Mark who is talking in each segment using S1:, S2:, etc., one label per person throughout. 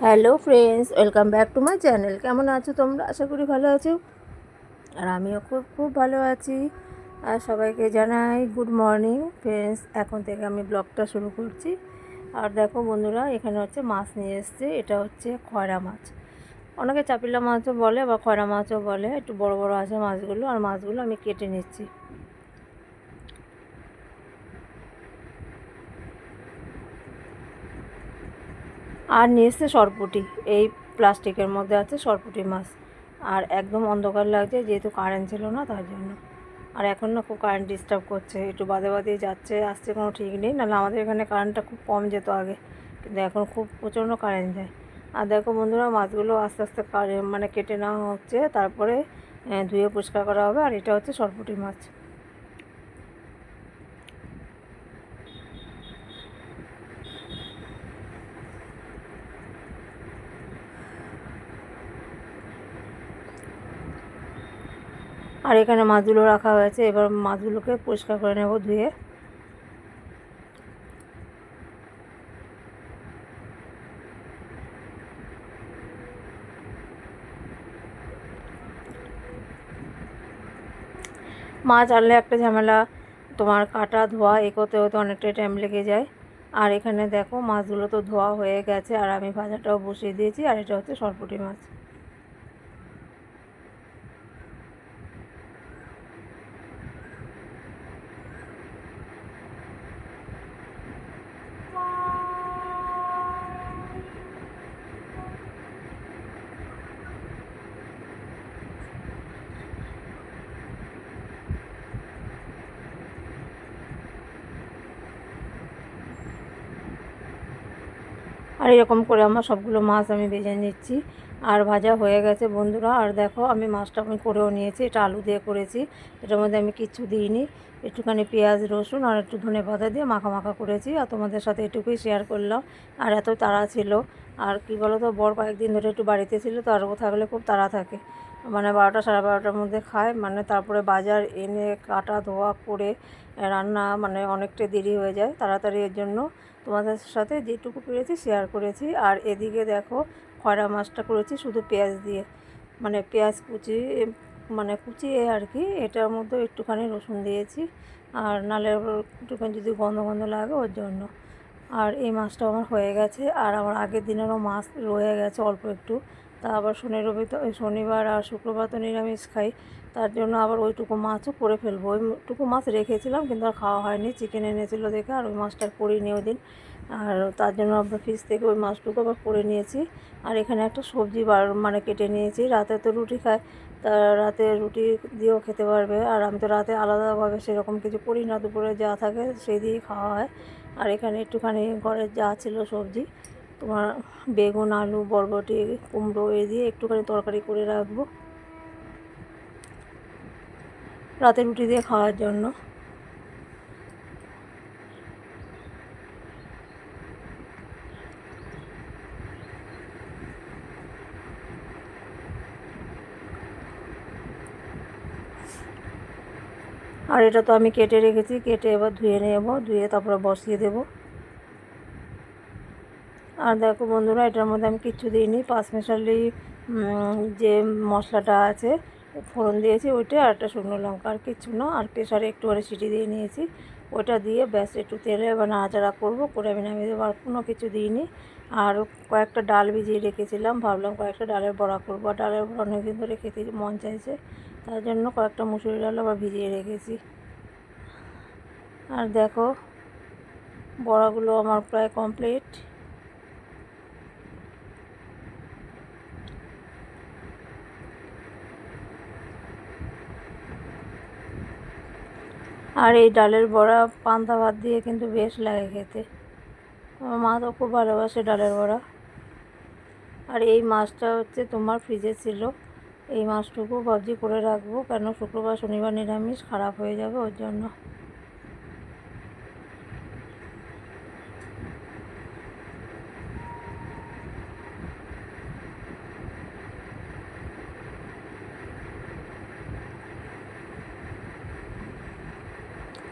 S1: Hello friends, welcome back to my channel. কেমন আছো তোমরা? আশা করি ভালো আছো। আর আমিও খুব খুব ভালো আছি। আর সবাইকে জানাই গুড মর্নিং। ফ্রেন্ডস, এখন থেকে আমি ব্লগটা শুরু করছি। আর দেখো বন্ধুরা, এখানে হচ্ছে মাছ নিয়ে এসছে। এটা হচ্ছে খয়রা মাছ। অনেকে চাপিলা মাছও বলে বা খয়রা মাছও বলে। একটু বড় বড় আছে মাছগুলো। আর মাছগুলো আমি কেটে নিচ্ছি। আর নিয়ে এসছে সরপুটি। এই প্লাস্টিকের মধ্যে আছে সরপুটি মাছ। আর একদম অন্ধকার লাগছে, যেহেতু কারেন্ট ছিল না, তার জন্য। আর এখন না খুব কারেন্ট ডিস্টার্ব করছে। একটু বাদে বাদে যাচ্ছে, আসছে কোনো ঠিক নেই। নাহলে আমাদের এখানে কারেন্টটা খুব কম যেত আগে। কিন্তু এখন খুব প্রচণ্ড কারেন্ট যায়। আর দেখো বন্ধুরা, মাছগুলো আস্তে আস্তে মানে কেটে নেওয়া হচ্ছে। তারপরে ধুয়ে পরিষ্কার করা হবে। আর এটা হচ্ছে সরপুটি মাছ। আর এখানে মাছগুলো রাখা হয়েছে। এবার মাছগুলোকে পরিষ্কার করে নেব ধুয়ে। মাছ আনলে একটা ঝামেলা, তোমার কাটা ধোয়া এ করতে হতে অনেকটাই টাইম লেগে যায়। আর এখানে দেখো মাছগুলো তো ধোয়া হয়ে গেছে, আর আমি ভাজাটাও বসিয়ে দিয়েছি, আর এটা হচ্ছে সরপুটি মাছ। এরকম করে আমার সবগুলো মাছ আমি ভেজে নিচ্ছি। আর ভাজা হয়ে গেছে বন্ধুরা। আর দেখো, আমি মাছটা আমি করেও নিয়েছি। এটা আলু দিয়ে করেছি। এটার মধ্যে আমি কিচ্ছু দিইনি। একটুখানি পেঁয়াজ, রসুন আর একটু ধনে পাতা দিয়ে মাখা মাখা করেছি। আর তোমাদের সাথে এটুকুই শেয়ার করলাম। আর এত তাড়া ছিল। আর কি বলো তো বর কয়েকদিন ধরে একটু বাড়িতে ছিল, তো আর থাকলে খুব তাড়া থাকে। মানে বারোটা সাড়ে বারোটার মধ্যে খায়। মানে তারপরে বাজার এনে কাটা ধোয়া করে রান্না মানে অনেকটা দেরি হয়ে যায় তাড়াতাড়ি এর জন্য। তোমাদের সাথে যেটুকু পেরেছি শেয়ার করেছি। আর এদিকে দেখো খয়রা মাছটা করেছি শুধু পেঁয়াজ দিয়ে। মানে পেঁয়াজ কুচি মানে কুচিয়ে আর কি, এটার মধ্যে একটুখানি রসুন দিয়েছি। আর নালে একটুখানি যদি গন্ধ গন্ধ লাগে ওর জন্য। আর এই মাছটা আমার হয়ে গেছে। আর আমার আগের দিনেরও মাছ রয়ে গেছে অল্প একটু। তা আবার শনি রবি তো শনিবার আর শুক্রবার তো নিরামিষ খাই। তার জন্য আবার ওইটুকু মাছও করে ফেলব। ওইটুকু মাছ রেখেছিলাম, কিন্তু আর খাওয়া হয়নি। চিকেন এনেছিলো দেখে আর ওই মাছটা করিনি ওই দিন আর তার জন্য আমরা ফ্রিজ থেকে ওই মাছটুকু আবার করে নিয়েছি। আর এখানে একটা সবজি বার মানে কেটে নিয়েছি। রাতে তো রুটি খায়, তা রাতে রুটি দিয়েও খেতে পারবে। আর আমি তো রাতে আলাদাভাবে সেরকম কিছু করি না। দুপুরে যা থাকে সেই দিয়েই খাওয়া হয়। আর এখানে একটুখানি ঘরের যা ছিল সবজি তোমার বেগুন, আলু, বরবটি, কুমড়ো, এ দিয়ে একটুখানি তরকারি করে রাখব। রাতে রুটি দিয়ে খাওয়ার জন্য। আর এটা তো আমি কেটে রেখেছি, কেটে এবার ধুয়ে নেব, ধুয়ে তারপরে বসিয়ে দেব। আর দেখো বন্ধুরা, এটার মধ্যে আমি কিচ্ছু দিইনি। পাঁচ মিশালি যে মশলাটা আছে, ফোড়ন দিয়েছি ওইটা আর একটা শুকনো লঙ্কা আর কিচ্ছু না। আর প্রেশারে একটুখানি সিটি দিয়ে নিয়েছি। ওইটা দিয়ে ব্যাস একটু তেলে এবার নাড়াচাড়া করব, করে আমি নামিয়ে দেবো। আর কোনো কিছু দিইনি। আর কয়েকটা ডাল ভিজিয়ে রেখেছিলাম, ভাবলাম কয়েকটা ডালের বড়া করব। আর ডালের বড়া অনেকদিন ধরে খেতে মন চাইছে, তার জন্য কয়েকটা মুসুরি ডাল আবার ভিজিয়ে রেখেছি। আর দেখো, বড়াগুলো আমার প্রায় কমপ্লিট। আর এই ডালের বড়া পান্তা ভাত দিয়ে কিন্তু বেশ লাগে খেতে। আমার মা তো খুব ভালোবাসে ডালের বড়া। আর এই মাছটা হচ্ছে তোমার ফ্রিজে ছিল। এই মাছটুকু ভাবছি করে রাখব, কেন শুক্রবার শনিবার নিরামিষ, খারাপ হয়ে যাবে ওর জন্য।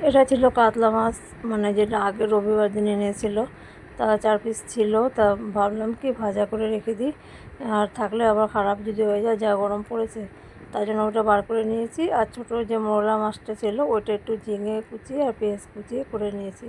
S1: এটা ছিল কাতলা মাছ মানে যেটা আগে রবিবার দিন এনেছিল। তা চার পিস ছিল, তা ভাবলাম কি ভাজা করে রেখে দিই। আর থাকলে আবার খারাপ যদি হয়ে যায়, যা গরম পড়েছে, তাই জন্য ওটা বার করে নিয়েছি। আর ছোটো যে মোরলা মাছটা ছিল, ওইটা একটু ঝিঙে কুচিয়ে আর পেঁয়াজ কুচিয়ে করে নিয়েছি।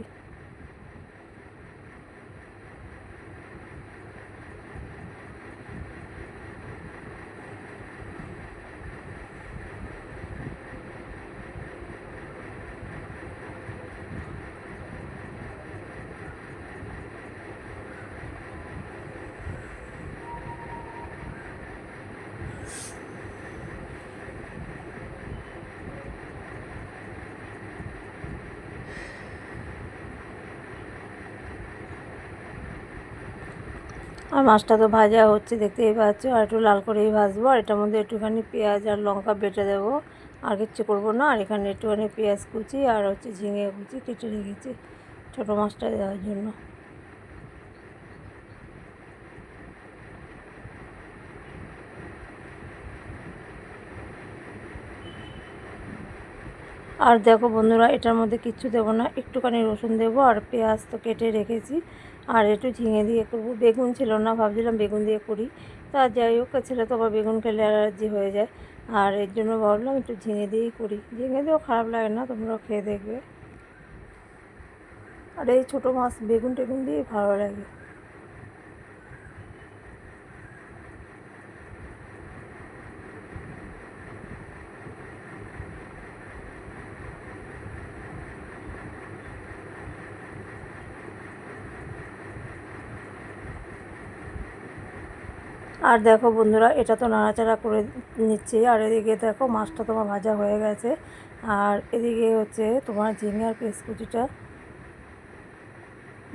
S1: আর মাছটা তো ভাজা হচ্ছে, দেখতেই পাচ্ছ। আর একটু লাল করেই ভাজবো, আর এটার মধ্যে একটুখানি পেঁয়াজ আর লঙ্কা বেটে দেবো। আর কিচ্ছু করব না, আর এখানে একটুখানি পেঁয়াজ কুচি আর হচ্ছে ঝিঙে কুচি কেটে রেখেছি ছোটো মাছটা দেওয়ার জন্য। আর দেখো বন্ধুরা, এটার মধ্যে কিচ্ছু দেবো না, একটুখানি রসুন দেবো আর পেঁয়াজ তো কেটে রেখেছি। আর একটু ঝিঙে দিয়ে করব। বেগুন ছিল না, ভাবছিলাম বেগুন দিয়ে করি। তা যাই হোক, ছেলে তো আবার বেগুন খেলে অ্যালার্জি হয়ে যায়। আর এর জন্য ভাবলাম একটু ঝিঙে দিয়েই করি। ঝিঙে দিয়েও খারাপ লাগে না, তোমরাও খেয়ে দেখবে। আর এই ছোটো মাছ বেগুন টেগুন দিয়ে ভালো লাগে। আর দেখো বন্ধুরা, এটা তো নাড়াচাড়া করে নিচ্ছি। আর এদিকে দেখো মাছটা তোমার ভাজা হয়ে গেছে। আর এদিকে হচ্ছে তোমার ঝিঙে আর পেঁয়াজকুচিটা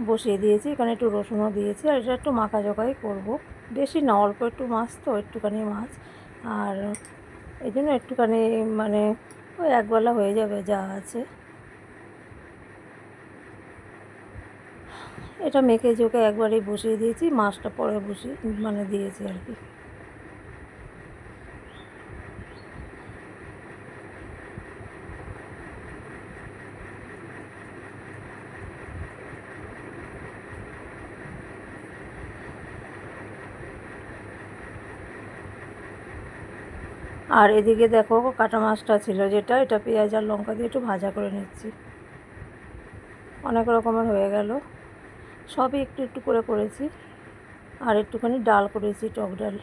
S1: বসিয়ে দিয়েছি। এখানে একটু রসুনও দিয়েছি। আর এটা একটু মাখা জোগাই করব। বেশি না, অল্প একটু মাছ তো, একটুখানি মাছ। আর এই জন্য একটুখানি মানে ওই একবেলা হয়ে যাবে যা আছে। এটা মেখে চোখে একবারেই বসিয়ে দিয়েছি, মাছটা পরে বসিয়ে মানে দিয়েছি আর কি। আর এদিকে দেখো কাটা মাছটা ছিল যেটা, এটা পেঁয়াজ আর লঙ্কা দিয়ে একটু ভাজা করে নিচ্ছি। অনেক রকমের হয়ে গেল। সবই একটু একটু করে করেছি। আর একটুখানি ডাল করেছি, টক ডাল।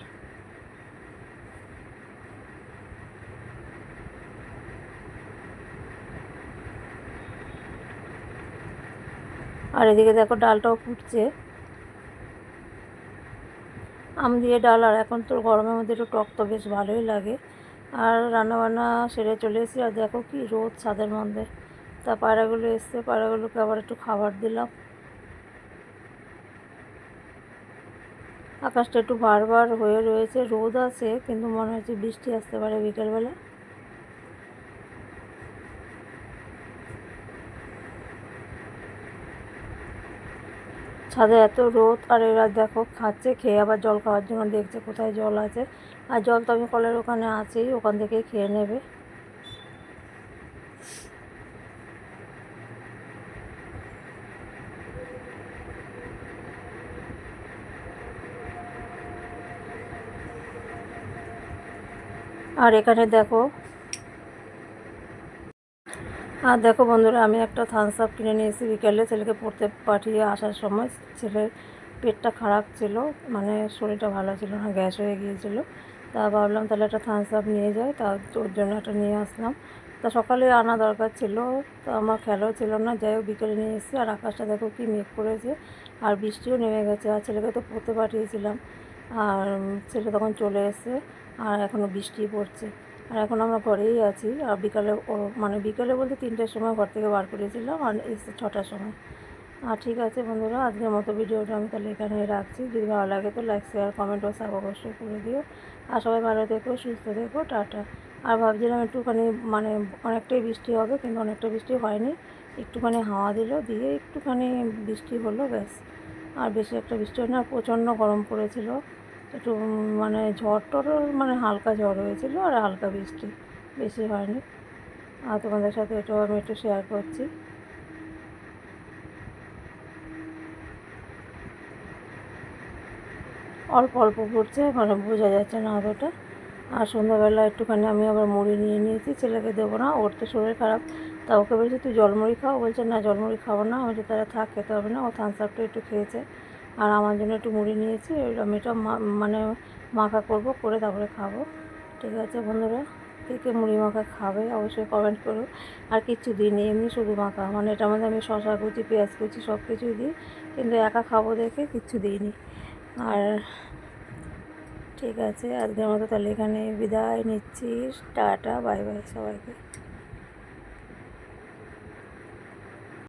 S1: আর এদিকে দেখো ডালটাও ফুটছে। আম দিয়ে ডাল, আর এখন তো গরমের মধ্যে একটু টক তো বেশ ভালোই লাগে। আর রান্নাবান্না সেরে চলে এসেছি, আর দেখো কি রোদ ছাদের মধ্যে। তা পায়রাগুলো এসছে, পায়রাগুলোকে আবার একটু খাবার দিলাম। আকাশটা একটু বারবার হয়ে রয়েছে, রোদ আছে, কিন্তু মনে হচ্ছে বৃষ্টি আসতে পারে বিকেলবেলা। ছাদে এত রোদ, আর এরা দেখো খাচ্ছে, খেয়ে আবার জল খাওয়ার জন্য দেখছে কোথায় জল আছে। আর জল তো আমি কলের ওখানে আছেই, ওখান থেকেই খেয়ে নেবে। আর এখানে দেখো। আর দেখো বন্ধুরা, আমি একটা থামস আপ কিনে নিয়েছি। বিকেলে ছেলেকে পড়তে পাঠিয়ে আসার সময় ছেলের পেটটা খারাপ ছিল মানে শরীরটা ভালো ছিল না, গ্যাস হয়ে গিয়েছিল। তা ভাবলাম তাহলে একটা থামস আপ নিয়ে যাই, তা ওর জন্য একটা নিয়ে আসলাম। তা সকালে আনা দরকার ছিল, তো আমার খেলাও ছিল না। যাই হোক, বিকেলে নিয়ে এসেছি। আর আকাশটা দেখো কি মেঘ করেছে, আর বৃষ্টিও নেমে গেছে। আর ছেলেকে তো পড়তে পাঠিয়েছিলাম। আর ছেলে তখন চলে এসে আর এখনও বৃষ্টি পড়ছে। আর এখন আমরা ঘরেই আছি। আর বিকালে মানে বিকালে বলতে তিনটের সময় ঘর থেকে বার করেছিলাম আর এসে ছটার সময়। আর ঠিক আছে বন্ধুরা, আজকের মতো ভিডিওটা আমি তাহলে এখানে রাখছি। যদি ভালো লাগে তো লাইক শেয়ার কমেন্ট ও সাব অবশ্যই করে দিও। আর সবাই ভালো থেকো, সুস্থ থেকো, টাটা। আর ভাবছিলাম একটুখানি মানে অনেকটাই বৃষ্টি হবে কিন্তু অনেকটা বৃষ্টি হয়নি। একটুখানি হাওয়া দিল, দিয়ে একটুখানি বৃষ্টি হলো ব্যাস। আর বেশি একটা বৃষ্টি হয় না প্রচণ্ড গরম পড়েছিল। একটু মানে ঝড় টড় মানে হালকা ঝড় হয়েছিল আর হালকা বৃষ্টি বেশি হয়নি। আর তোমাদের সাথে এটাও আমি একটু শেয়ার করছি। অল্প অল্প পড়ছে মানে বোঝা যাচ্ছে না অতটা। আর সন্ধ্যাবেলা একটুখানি আমি আবার মুড়ি নিয়ে নিয়েছি, ছেলেকে দেবো না, ওর তো শরীর খারাপ। তা ওকে বলছে, তুই জলমুড়ি খাও। বলছে, না, জলমুড়ি খাব না। আমি বলছি তারা থাক, খেতে হবে না। ও থামস আপটা একটু খেয়েছে। আর আমার জন্য একটু মুড়ি নিয়েছি আমি এটা মানে মাখা করব, করে তারপরে খাব। ঠিক আছে বন্ধুরা, কে কে মুড়ি মাখা খাবে অবশ্যই কমেন্ট করো। আর কিচ্ছু দিইনি, এমনি শুধু মাখা। মানে এটার মধ্যে আমি শশা কুচি, পেঁয়াজ কুচি সব কিছুই দিই, কিন্তু একা খাব দেখে কিচ্ছু দিইনি। আর ঠিক আছে, আজকের মতো তাহলে এখানে বিদায় নিচ্ছি। টাটা, বাই বাই সবাইকে।